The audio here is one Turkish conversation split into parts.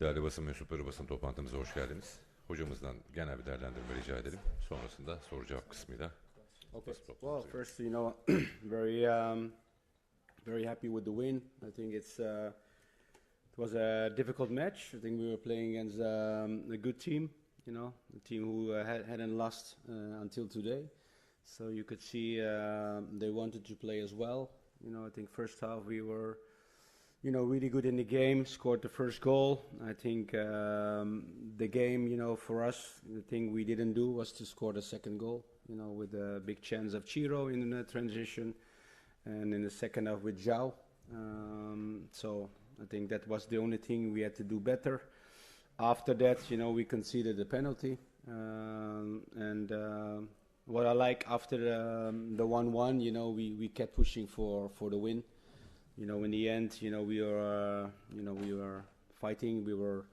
Değerli basın mensupları basın toplantımıza hoş geldiniz. Hocamızdan genel bir değerlendirme rica edelim. Sonrasında soru cevap kısmıyla Okay. Well, first, you know, very, um, very happy with the win. I think it's uh, it was a difficult match. I think we were playing against um, a good team. You know, a team who uh, had, hadn't lost uh, until today. So you could see uh, they wanted to play as well. You know, I think first half we were, you know, really good in the game. Scored the first goal. I think um, the game, you know, for us, the thing we didn't do was to score the second goal. You know, with a big chance of Chiro in the transition, and in the second half with Zhao. Um, so I think that was the only thing we had to do better. After that, you know, we conceded the penalty, um, and uh, what I like after um, the one-one, you know, we, we kept pushing for, for the win. You know, in the end, you know, we uh, you know, we were fighting, we were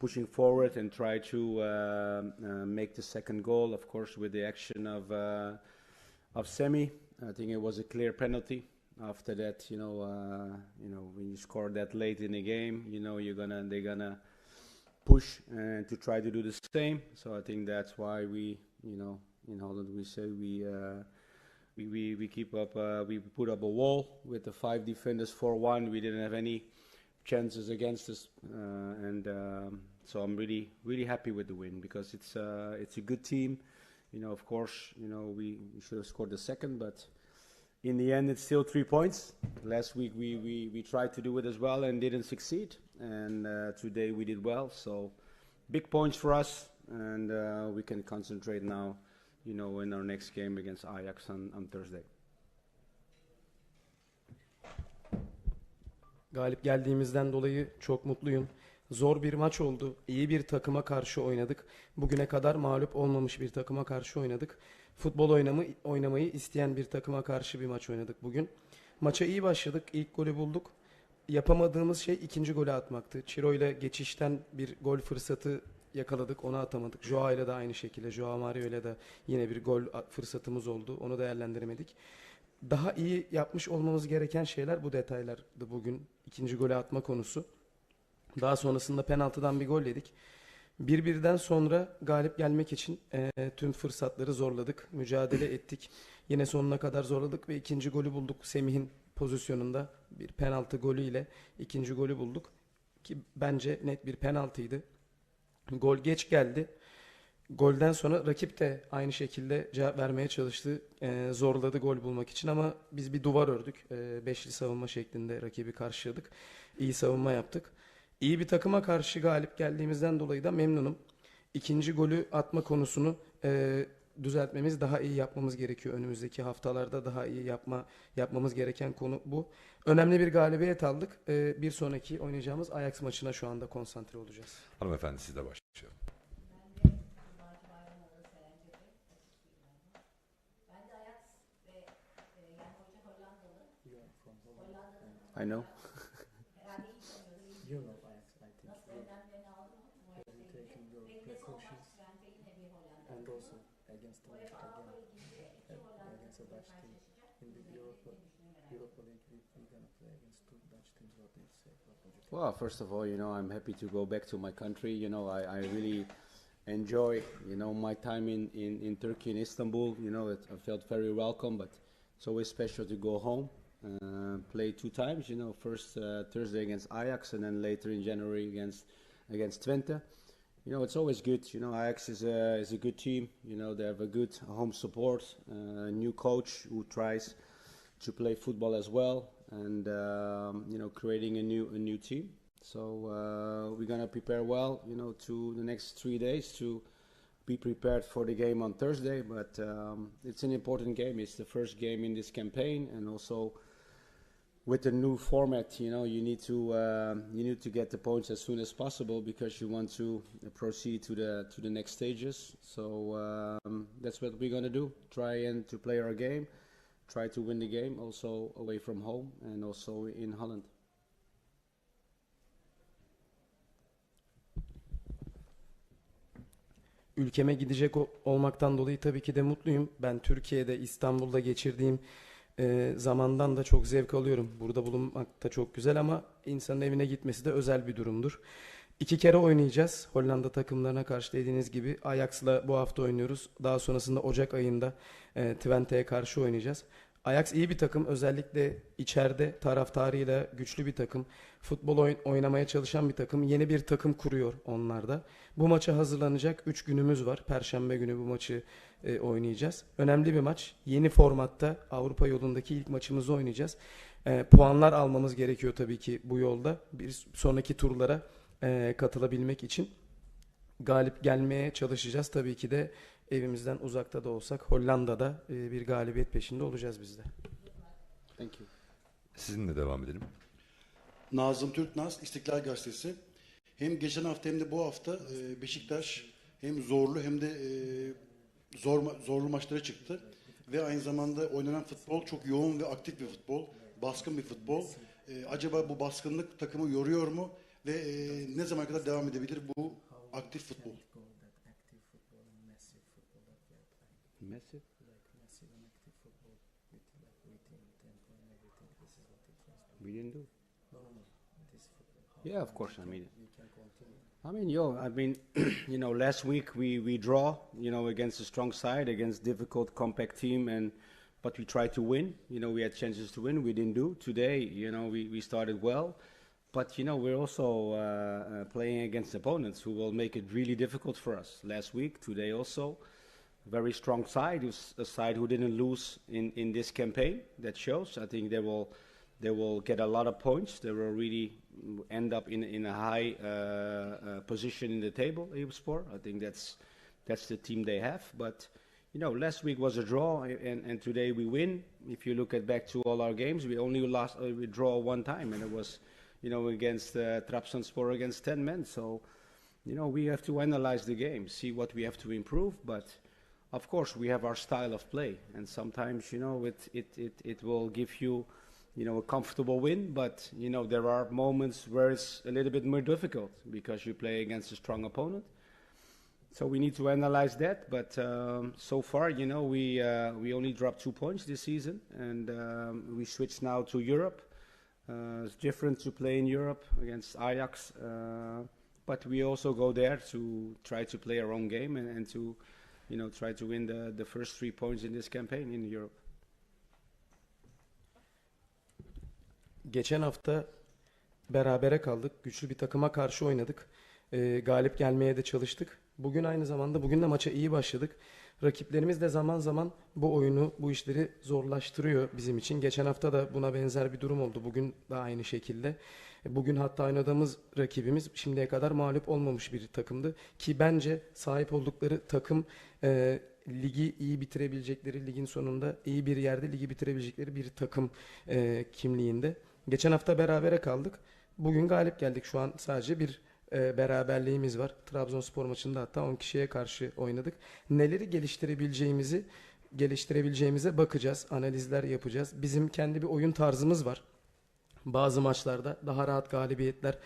pushing forward and try to um uh, make the second goal. Of course, with the action of uh, of Semi, I think it was a clear penalty. After that, you know, uh, you know, when you score that late in the game, you know, you're gonna they're gonna push and to try to do the same. So I think that's why we, you know, in Holland we say we. We, we, we keep up uh, we put up a wall with the five defenders 4-1 we didn't have any chances against us uh, and um, so I'm really really happy with the win because it's uh, it's a good team. You know of course you know we, we should have scored the second but in the end it's still three points. Last week we, we, we tried to do it as well and didn't succeed and uh, today we did well. So big points for us and uh, we can concentrate now you know in our next game against Ajax on, on Thursday Galip geldiğimizden dolayı çok mutluyum. Zor bir maç oldu. İyi bir takıma karşı oynadık. Bugüne kadar mağlup olmamış bir takıma karşı oynadık. Futbol oynamı, oynamayı isteyen bir takıma karşı bir maç oynadık bugün. Maça iyi başladık. İlk golü bulduk. Yapamadığımız şey ikinci golü atmaktı. Çiro ile geçişten bir gol fırsatı yakaladık. Onu atamadık. Joao ile de aynı şekilde. Joao Mario ile de yine bir gol fırsatımız oldu. Onu değerlendiremedik daha iyi yapmış olmamız gereken şeyler bu detaylardı bugün. ikinci golü atma konusu. Daha sonrasında penaltıdan bir gol yedik. Bir birden sonra galip gelmek için e, tüm fırsatları zorladık. Mücadele ettik. Yine sonuna kadar zorladık ve ikinci golü bulduk. Semih'in pozisyonunda bir penaltı golüyle ikinci golü bulduk. Ki bence net bir penaltıydı. Gol geç geldi. Golden sonra rakip de aynı şekilde cevap vermeye çalıştı. Ee, zorladı gol bulmak için ama biz bir duvar ördük. Ee, beşli savunma şeklinde rakibi karşıladık. İyi savunma yaptık. İyi bir takıma karşı galip geldiğimizden dolayı da memnunum. İkinci golü atma konusunu e, düzeltmemiz, daha iyi yapmamız gerekiyor. Önümüzdeki haftalarda daha iyi yapma yapmamız gereken konu bu. Önemli bir galibiyet aldık. Ee, bir sonraki oynayacağımız Ajax maçına şu anda konsantre olacağız. Hanımefendi siz de başlayalım. I know Well, first of all, you know, I'm happy to go back to my country. You know, I, I really enjoy, you know, my time in, in, in Turkey, in Istanbul. You know, it, I felt very welcome, but it's always special to go home. Uh, play two times, you know, first uh, Thursday against Ajax and then later in January against against Twente. You know, it's always good. You know, Ajax is a, is a good team. You know, they have a good home support, uh, new coach who tries to play football as well, and um, you know, creating a new a new team. So uh, we're gonna prepare well, you know, to the next three days to be prepared for the game on Thursday. But um, it's an important game. It's the first game in this campaign, and also with the new format, you know, you need to um you need to get the points as soon as possible because you want to proceed to the to the next stages. So um, that's what we're gonna do. Try and to play our game, try to win the game, also away from home and also in Holland. ülkeme gidecek olmaktan dolayı tabii ki de mutluyum. Ben Türkiye'de, İstanbul'da geçirdiğim e, zamandan da çok zevk alıyorum. Burada bulunmak da çok güzel ama insanın evine gitmesi de özel bir durumdur. İki kere oynayacağız. Hollanda takımlarına karşı dediğiniz gibi Ajax'la bu hafta oynuyoruz. Daha sonrasında Ocak ayında e, Twente'ye karşı oynayacağız. Ajax iyi bir takım. Özellikle içeride taraftarıyla güçlü bir takım. Futbol oyn- oynamaya çalışan bir takım. Yeni bir takım kuruyor onlar da. Bu maça hazırlanacak 3 günümüz var. Perşembe günü bu maçı e, oynayacağız. Önemli bir maç. Yeni formatta Avrupa yolundaki ilk maçımızı oynayacağız. E, puanlar almamız gerekiyor tabii ki bu yolda. Bir sonraki turlara e, katılabilmek için galip gelmeye çalışacağız. Tabii ki de evimizden uzakta da olsak Hollanda'da e, bir galibiyet peşinde olacağız biz de. Thank you. Sizinle devam edelim. Nazım Türknaz, İstiklal Gazetesi. Hem geçen hafta hem de bu hafta e, Beşiktaş hem zorlu hem de e, zor zorlu maçlara çıktı. Ve aynı zamanda oynanan futbol çok yoğun ve aktif bir futbol. Baskın bir futbol. E, acaba bu baskınlık takımı yoruyor mu? Ve e, ne zaman kadar devam edebilir bu aktif futbol? We didn't do. No, no. This football. Yeah, of course. I mean. I mean, yo, I mean, you know, last week we, we draw, you know, against a strong side, against difficult, compact team, and but we tried to win. You know, we had chances to win, we didn't do. Today, you know, we, we started well, but you know, we're also uh, uh, playing against opponents who will make it really difficult for us. Last week, today also, very strong side, a side who didn't lose in, in this campaign. That shows. I think they will they will get a lot of points. They will really end up in in a high uh, uh, position in the table. Sport. I think that's that's the team they have. But you know, last week was a draw, and, and today we win. If you look at back to all our games, we only lost uh, we draw one time, and it was you know against uh, Trabzonspor against ten men. So you know we have to analyze the game, see what we have to improve, but. Of course, we have our style of play, and sometimes, you know, it, it, it, it will give you, you know, a comfortable win, but, you know, there are moments where it's a little bit more difficult because you play against a strong opponent. So we need to analyze that, but um, so far, you know, we, uh, we only dropped two points this season, and um, we switched now to Europe. Uh, it's different to play in Europe against Ajax, uh, but we also go there to try to play our own game and, and to, you know, try to win the, the first three points in this campaign in Europe. Geçen hafta berabere kaldık. Güçlü bir takıma karşı oynadık. Ee, galip gelmeye de çalıştık. Bugün aynı zamanda bugün de maça iyi başladık. Rakiplerimiz de zaman zaman bu oyunu, bu işleri zorlaştırıyor bizim için. Geçen hafta da buna benzer bir durum oldu. Bugün de aynı şekilde. Bugün hatta oynadığımız rakibimiz şimdiye kadar mağlup olmamış bir takımdı. Ki bence sahip oldukları takım e, ligi iyi bitirebilecekleri, ligin sonunda iyi bir yerde ligi bitirebilecekleri bir takım e, kimliğinde. Geçen hafta berabere kaldık. Bugün galip geldik. Şu an sadece bir e, beraberliğimiz var. Trabzonspor maçında hatta 10 kişiye karşı oynadık. Neleri geliştirebileceğimizi geliştirebileceğimize bakacağız. Analizler yapacağız. Bizim kendi bir oyun tarzımız var. Bazı maçlarda daha rahat galibiyetler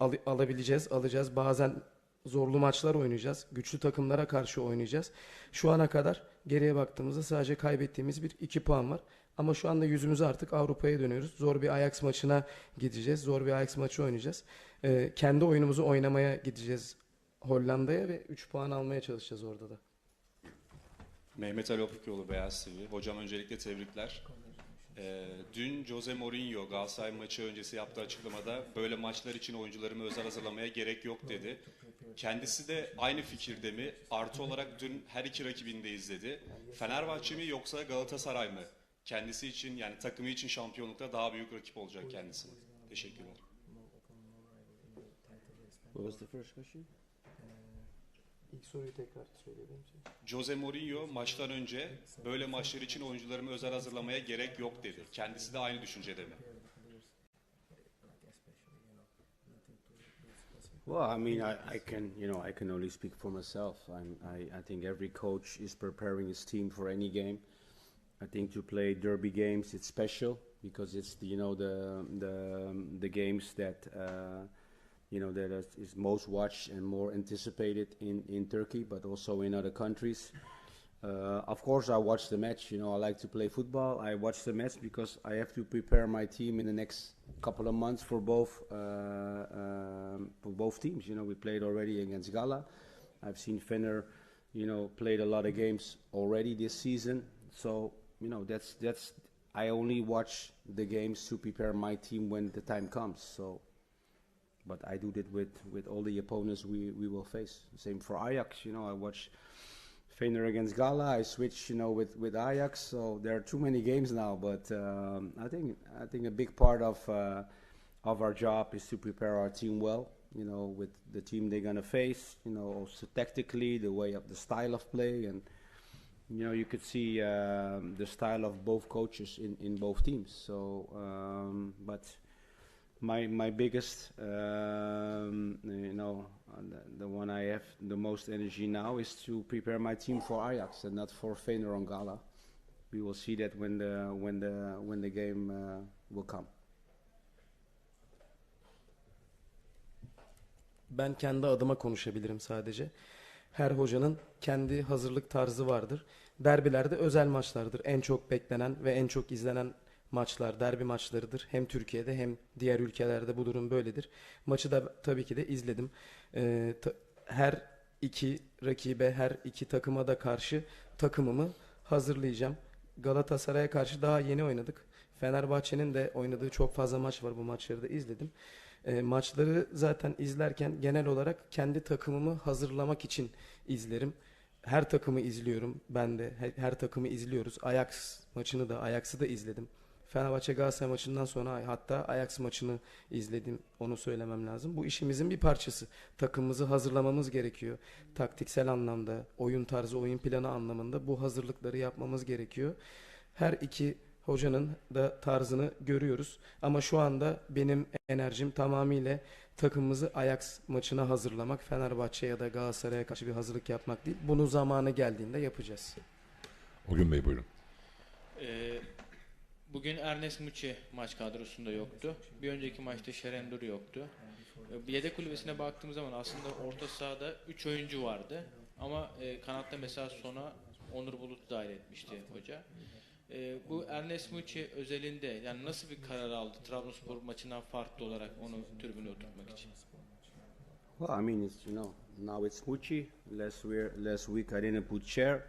al- alabileceğiz, alacağız. Bazen zorlu maçlar oynayacağız. Güçlü takımlara karşı oynayacağız. Şu ana kadar geriye baktığımızda sadece kaybettiğimiz bir iki puan var. Ama şu anda yüzümüzü artık Avrupa'ya dönüyoruz. Zor bir Ajax maçına gideceğiz. Zor bir Ajax maçı oynayacağız. Ee, kendi oyunumuzu oynamaya gideceğiz Hollanda'ya ve 3 puan almaya çalışacağız orada da. Mehmet Ali Opikoğlu Beyaz TV. Hocam öncelikle tebrikler. Ee, dün Jose Mourinho Galatasaray maçı öncesi yaptığı açıklamada böyle maçlar için oyuncularımı özel hazırlamaya gerek yok dedi. Kendisi de aynı fikirde mi? Artı olarak dün her iki rakibini de izledi. Fenerbahçe mi yoksa Galatasaray mı? Kendisi için yani takımı için şampiyonlukta daha büyük rakip olacak kendisi. Teşekkürler. What was the first question? İlk soruyu tekrar söyleyebilir misin? Jose Mourinho maçtan önce böyle maçlar için oyuncularımı özel hazırlamaya gerek yok dedi. Kendisi de aynı düşüncede mi? Well, I mean, I, I can, you know, I can only speak for myself. I'm, I, I think every coach is preparing his team for any game. I think to play derby games, it's special because it's the, you know the the the games that uh, you know that is, most watched and more anticipated in in Turkey, but also in other countries. Uh, of course, I watch the match. You know, I like to play football. I watch the match because I have to prepare my team in the next couple of months for both uh, um, for both teams. You know, we played already against Gala. I've seen Fenner, you know, played a lot of games already this season. So you know, that's that's. I only watch the games to prepare my team when the time comes. So but I do that with, with all the opponents we, we will face. Same for Ajax, you know, I watch Fener against Gala, I switch, you know, with, with Ajax, so there are too many games now, but um, I think I think a big part of uh, of our job is to prepare our team well, you know, with the team they're gonna face, you know, also tactically, the way of the style of play, and you know, you could see um, the style of both coaches in, in both teams. So, um, but my my biggest um, you know the, the one I have the most energy now is to prepare my team for Ajax and not for Fener on Gala. We will see that when the when the when the game uh, will come. Ben kendi adıma konuşabilirim sadece. Her hocanın kendi hazırlık tarzı vardır. Derbilerde özel maçlardır. En çok beklenen ve en çok izlenen maçlar, derbi maçlarıdır. Hem Türkiye'de hem diğer ülkelerde bu durum böyledir. Maçı da tabii ki de izledim. Ee, ta- her iki rakibe, her iki takıma da karşı takımımı hazırlayacağım. Galatasaray'a karşı daha yeni oynadık. Fenerbahçe'nin de oynadığı çok fazla maç var. Bu maçları da izledim. E, maçları zaten izlerken genel olarak kendi takımımı hazırlamak için izlerim. Her takımı izliyorum. Ben de her, her takımı izliyoruz. Ajax maçını da Ajax'ı da izledim. Fenerbahçe Galatasaray maçından sonra hatta Ajax maçını izledim. Onu söylemem lazım. Bu işimizin bir parçası. Takımımızı hazırlamamız gerekiyor. Taktiksel anlamda, oyun tarzı, oyun planı anlamında bu hazırlıkları yapmamız gerekiyor. Her iki hocanın da tarzını görüyoruz. Ama şu anda benim enerjim tamamıyla takımımızı Ajax maçına hazırlamak, Fenerbahçe ya da Galatasaray'a karşı bir hazırlık yapmak değil. Bunu zamanı geldiğinde yapacağız. O gün Bey buyurun. Ee, bugün Ernest Muçi maç kadrosunda yoktu. Bir önceki maçta Şerendur yoktu. Bir yedek kulübesine baktığımız zaman aslında orta sahada 3 oyuncu vardı. Ama e, kanatta mesela sona Onur Bulut dahil etmişti hoca. Ee, bu Ernest Muçi özelinde yani nasıl bir karar aldı Trabzonspor maçından farklı olarak onu tribüne oturtmak için? Well, I mean, it's you know now it's Mucci. Last week, last week I didn't put Chair.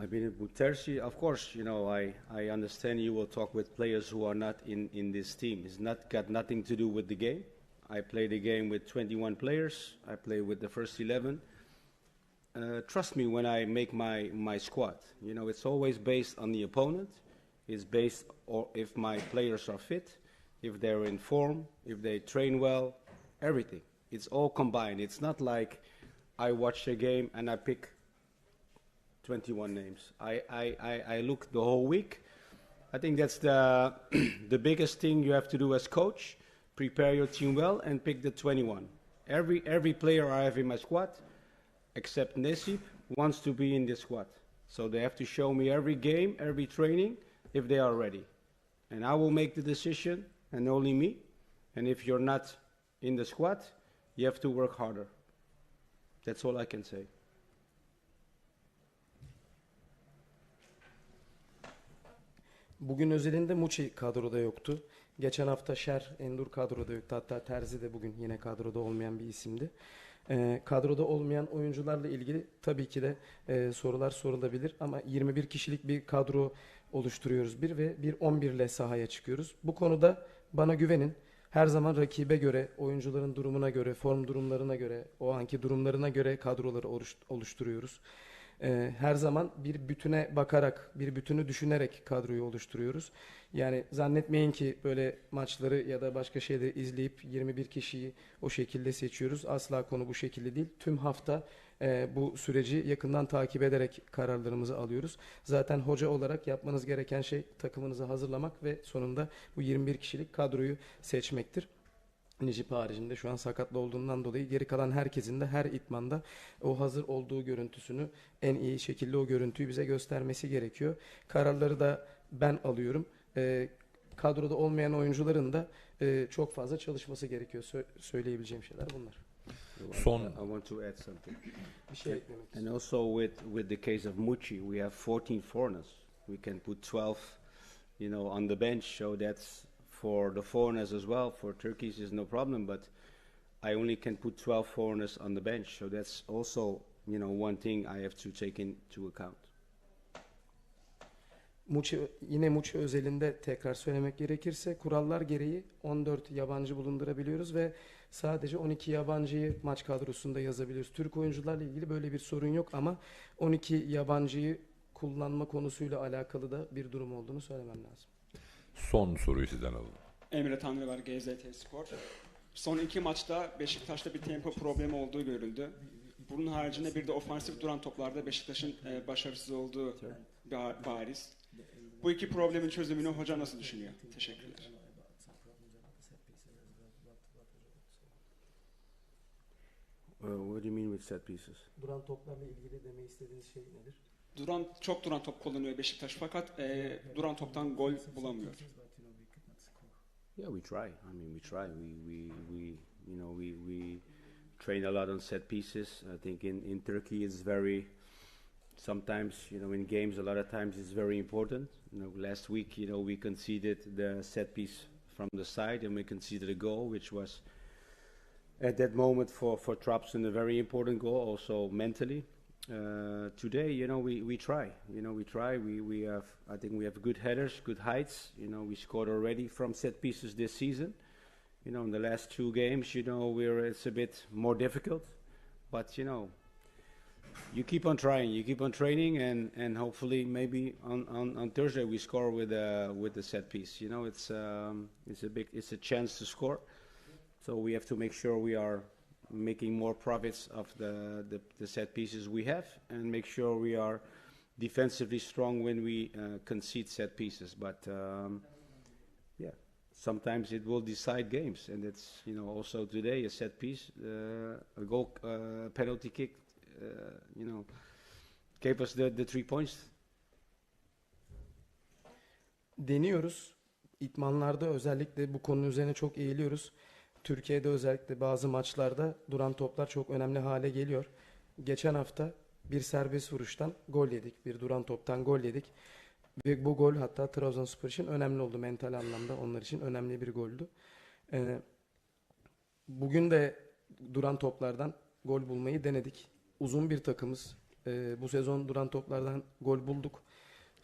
I put Terzi. Of course, you know I, I understand you will talk with players who are not in, in this team. It's not got nothing to do with the game. I play the game with 21 players. I play with the first 11. Uh, trust me when I make my, my squad. You know, it's always based on the opponent. It's based or if my players are fit, if they're in form, if they train well, everything. It's all combined. It's not like I watch a game and I pick 21 names. I, I, I, I look the whole week. I think that's the, the biggest thing you have to do as coach. Prepare your team well and pick the 21. Every, every player I have in my squad, except Nesip, wants to be in the squad. So they have to show me every game, every training, if they are ready. And I will make the decision, and only me. And if you're not in the squad, you have to work harder. That's all I can say. Bugün özelinde Muçi kadroda yoktu. Geçen hafta Şer Endur kadroda yoktu. Hatta Terzi de bugün yine kadroda olmayan bir isimdi. Ee, kadroda olmayan oyuncularla ilgili tabii ki de e, sorular sorulabilir ama 21 kişilik bir kadro oluşturuyoruz bir ve bir 11 ile sahaya çıkıyoruz. Bu konuda bana güvenin. Her zaman rakibe göre, oyuncuların durumuna göre, form durumlarına göre, o anki durumlarına göre kadroları oluş- oluşturuyoruz. Ee, her zaman bir bütüne bakarak, bir bütünü düşünerek kadroyu oluşturuyoruz. Yani zannetmeyin ki böyle maçları ya da başka şeyleri izleyip 21 kişiyi o şekilde seçiyoruz. Asla konu bu şekilde değil. Tüm hafta e, bu süreci yakından takip ederek kararlarımızı alıyoruz. Zaten hoca olarak yapmanız gereken şey takımınızı hazırlamak ve sonunda bu 21 kişilik kadroyu seçmektir. Necip haricinde şu an sakatlı olduğundan dolayı geri kalan herkesin de her itmanda o hazır olduğu görüntüsünü en iyi şekilde o görüntüyü bize göstermesi gerekiyor. Kararları da ben alıyorum. Ee, kadroda olmayan oyuncuların da e, çok fazla çalışması gerekiyor. Sö- söyleyebileceğim şeyler bunlar. Son I want to add something. Bir şey eklemek And also with, with the case of Mucci, we have 14 foreigners. We can put 12, you know, on the bench. So that's for the foreigners as well. For Turkeys is no problem, but I only can put 12 foreigners on the bench. So that's also, you know, one thing I have to take into account. Muçi, yine Muçi özelinde tekrar söylemek gerekirse kurallar gereği 14 yabancı bulundurabiliyoruz ve sadece 12 yabancıyı maç kadrosunda yazabiliyoruz. Türk oyuncularla ilgili böyle bir sorun yok ama 12 yabancıyı kullanma konusuyla alakalı da bir durum olduğunu söylemem lazım. Son soruyu sizden alalım. Emre Tanrıver GZT Spor. Son iki maçta Beşiktaş'ta bir tempo problemi olduğu görüldü. Bunun haricinde bir de ofansif duran toplarda Beşiktaş'ın e, başarısız olduğu ba- bariz. Bu iki problemin çözümünü hoca nasıl düşünüyor? Teşekkürler. Uh, what do you mean with set pieces? Duran toplarla ilgili demek istediğiniz şey nedir? Duran çok duran top kullanıyor Beşiktaş fakat e, duran toptan gol bulamıyor. Yeah, we try. I mean, we try. We we we you know we we train a lot on set pieces. I think in in Turkey it's very sometimes you know in games a lot of times it's very important. You know, last week you know we conceded the set piece from the side and we conceded a goal which was at that moment for for Trabzon a very important goal also mentally. Uh, today, you know, we, we try. You know, we try. We, we have, I think, we have good headers, good heights. You know, we scored already from set pieces this season. You know, in the last two games, you know, we're it's a bit more difficult, but you know, you keep on trying. You keep on training, and, and hopefully, maybe on, on, on Thursday we score with uh, with the set piece. You know, it's um, it's a big it's a chance to score. So we have to make sure we are making more profits of the, the, the set pieces we have and make sure we are defensively strong when we uh, concede set pieces. But um, yeah, sometimes it will decide games, and it's you know also today a set piece, uh, a goal, uh, penalty kick, uh, you know, gave us the, the three points. Deniyoruz. İtmanlarda özellikle bu konu üzerine çok eğiliyoruz. Türkiye'de özellikle bazı maçlarda duran toplar çok önemli hale geliyor. Geçen hafta bir serbest vuruştan gol yedik. Bir duran toptan gol yedik. Ve bu gol hatta Trabzonspor için önemli oldu mental anlamda. Onlar için önemli bir goldü. Ee, bugün de duran toplardan gol bulmayı denedik. Uzun bir takımız. Ee, bu sezon duran toplardan gol bulduk.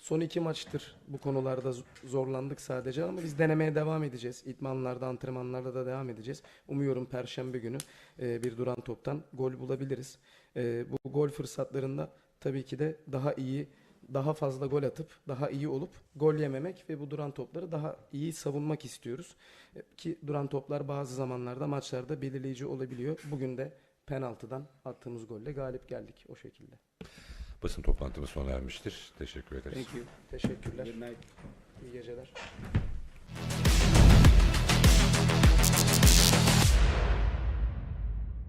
Son iki maçtır bu konularda zorlandık sadece ama biz denemeye devam edeceğiz. İtmanlarda, antrenmanlarda da devam edeceğiz. Umuyorum Perşembe günü e, bir duran toptan gol bulabiliriz. E, bu gol fırsatlarında tabii ki de daha iyi, daha fazla gol atıp, daha iyi olup gol yememek ve bu duran topları daha iyi savunmak istiyoruz. E, ki duran toplar bazı zamanlarda maçlarda belirleyici olabiliyor. Bugün de penaltıdan attığımız golle galip geldik o şekilde. Basın toplantımız sona ermiştir. Teşekkür ederiz. Thank you. Teşekkürler. Good night. İyi geceler.